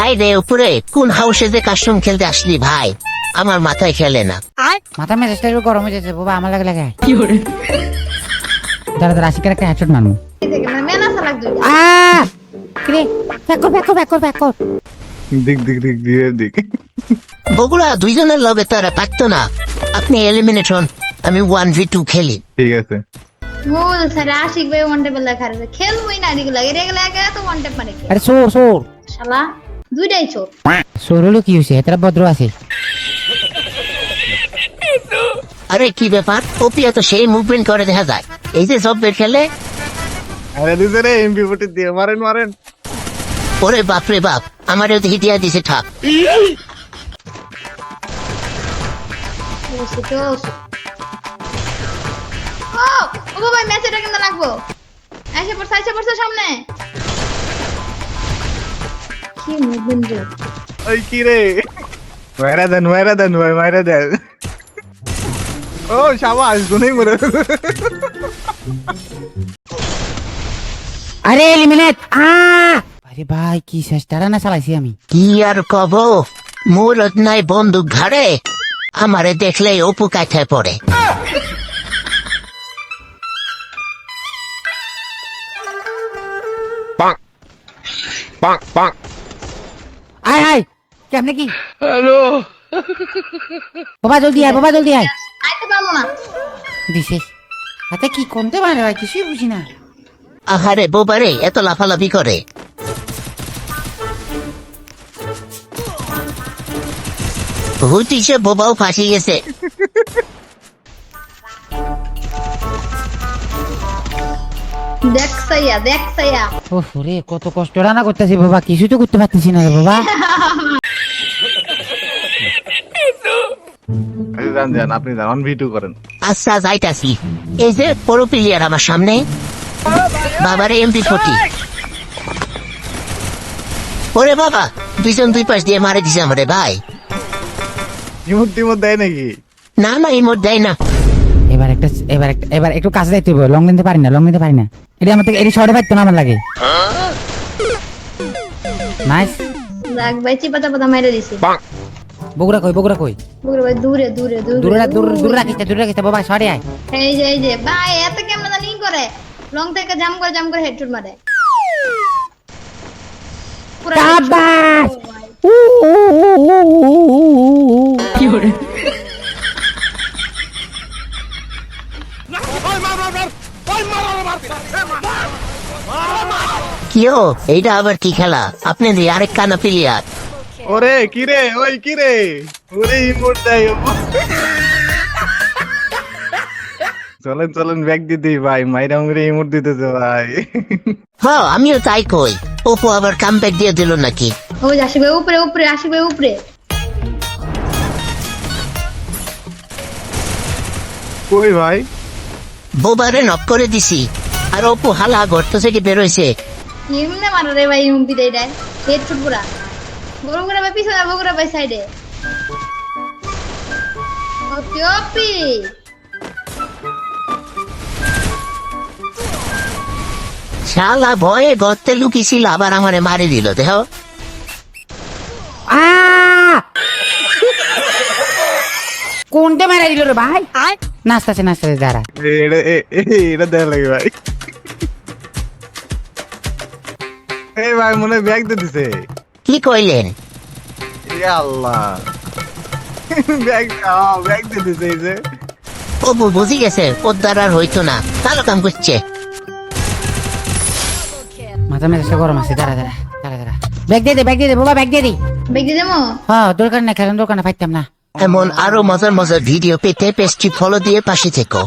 High রে উপরে কোন হাউসে যে কাস্টম খেলতে আসলি ভাই? আমার মাথায় খেলে না। মাথা মেজাজটা একটু গরম হয়ে যাচ্ছে বাবা আমার লাগে লাগে। দাঁড়া দাঁড়া আশিকের একটা হেডশট মারবো মেনা সালাক কিরে ব্যাক কর ব্যাক কর ব্যাক কর ব্যাক কর। দিক দিক দিক দিয়ে দিক। বগুড়া দুইজনের লগে তো আর পারতো না। আপনি এলিমিনেট হন আমি ওয়ান ভি টু খেলি। ঠিক আছে। মূল সারা আশিক ভাই ওয়ান টেপ লেখা আছে খেলবই না এদিকে লাগে রে তো ওয়ান টেপ মানে আরে সোর সোর। শালা। দুইটাই চোর। সোর হলো কি হয়েছে এতটা ভদ্র আছে। আরে কি ব্যাপার? ওপিয়া তো সেই মুভমেন্ট করে দেখা যায়। এই যে সব বের খেলে। আরে দিছে রে এমপি ফুটি দিয়ে মারেন মারেন। ওরে বাপ রে বাপ আমারও তো হিটিয়া দিছে ওসে ও ও ভাই ম্যাচটা কেন রাখব? এসে পড়ছে এসে পড়ছে সামনে। ওই কি রে? মায়েরা দেন মায়েরা দেন ভাই মায়েরা দেন। ও সাবাস গুনেই মরে আরে এলিমিনেট! আ! আরে ভাই কি শেষ তারা না চালাইছি আমি? কি আর কব? মূলত নাই বন্দুক ঘাড়ে আমারে দেখলেই অপু কাঠায় পড়ে আয় আয় কেমনে কি হ্যালো। বাবা জলদি আয় বাবা জলদি আয়। আইতে পারব না। দিছে হাতে কি কোনতে পারে ভাই? কিছুই বুঝি না। আহারে বোবারে এত লাফালাফি করে। হুতিছে বোবাও ফাঁসি গেছে। দেখ সাইয়া দেখ সাইয়া। ও রে কত কষ্ট রান্না করতেছি বাবা কিছু তো করতে পারতেছি না রে বাবা। আরে যান যান আপনি যান অন করেন। আচ্ছা যাইতাছি। এই যে বড় প্লেয়ার আমার সামনে বাবারে এমপি ফোর্টি ওরে বাবা দুইজন দুই পাশ দিয়ে মারে দিছে আমারে ভাই। ইমুট টিমুট দেয় নাকি? না না এই দেয় না। এবার একটা এবার একটা এবার একটু কাছে যাইতে হবে লং নিতে পারি না লং নিতে পারি না। এটা আমার থেকে এটি শর্টে পাইতো না আমার লাগে। নাইস দেখ ভাই চিপা চাপা মেরে দিছি। বগুড়া কই বগুড়া কই? বুড়ো ভাই দূরে দূরে দূরে দূরে। দূর দূরে রাখিস দূরে রাখিস বাবা সরে আয়। এই যে এই যে ভাই এত কেমন জানি করে। লং থেকে জাম করে জাম করে হেডশট মারে। পুরা কিও এইটা আবার কি খেলা? আপনি যে আরেক কানা প্লেয়ার ওরে কি রে? ওই কি রে? ওরে ইমোট দেয় চলেন চলেন ব্যাগ ভাই। মাইরা মুরে ইমোট দিতেছে ভাই। হ্যাঁ আমিও তাই কই। ওপো আবার কামব্যাক দিয়ে দিল নাকি? ওই আসবে উপরে উপরে আসবে উপরে। কই ভাই? বোবারে নক করে দিছি। আর অপু হালা গর্ত থেকে বেরোইছে এমনে মারো রে ভাই দেয় হেডশট পুরা। বগুড়া ভাই পিছনে বগুড়া ভাই সাইডে ওপি। শালা ভয়ে গর্তে লুকিছিল আবার আমারে মারি দিল দেহ আ কোনটা মেরে দিল রে ভাই? নাচতেছে নাচতেছে দাঁড়া। এ, এটা এ- এ- এটা দেয় লাগে ভাই। এই ভাই মনে হয় ব্যাগ দিছে। কি কইলেন? আল্লাহ। ব্যাগ ব্যাগ দিয়ে দিছে এই যে। অপু বুঝি গেছে ওর দ্বারা আর হইতো না। ভালো কাম করছে। মাথা মেজাজটা গরম আছে দাঁড়া দাঁড়া দাঁড়া দাঁড়া। ব্যাগ দিয়ে দে ব্যাগ দিয়ে দে বাবা ব্যাগ দিয়ে দি। বেগে যাব হ্যাঁ দরকার না খেলাম দরকার না পাইতাম না। এমন আরও মজার মজার ভিডিও পেতে পেজটি ফলো দিয়ে পাশে থেকো।